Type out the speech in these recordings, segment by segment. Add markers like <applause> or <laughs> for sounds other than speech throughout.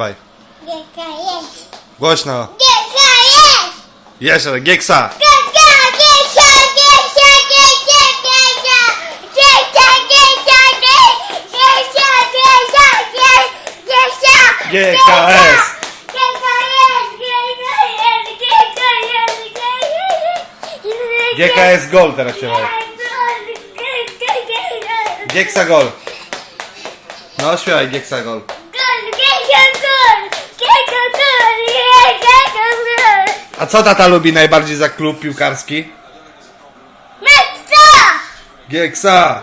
Dawaj. Gieka jest. Głośno. Gieka jest. Jeszcze, Gieksa. Gieka, gieka, gieka, gieka. Gieka, gieka, gieka, gieka, gieka, gieka. GKS. Gieka jest. GKS Gol teraz śpiewaj. Gieksa Gol. No, śpiewaj Gieksa Gol. A co tata lubi najbardziej za klub piłkarski? Gieksa.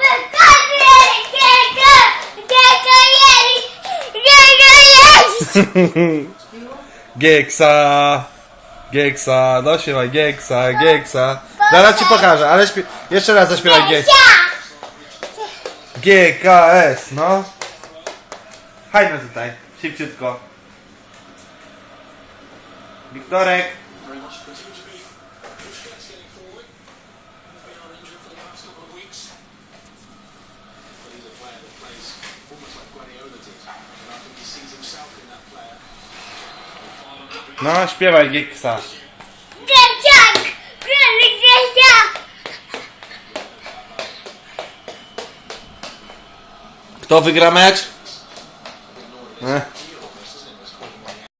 <laughs> Gieksa. Gieksa. No śpiewaj Gieksa, Gieksa. Zaraz ci pokażę, ale śpie... jeszcze raz zaśpiewaj Gieksa. GKS, no. Chodźmy tutaj, szybciutko. Wiktorek. No, śpiewaj Gieksa. Kto wygra mecz? 嗯。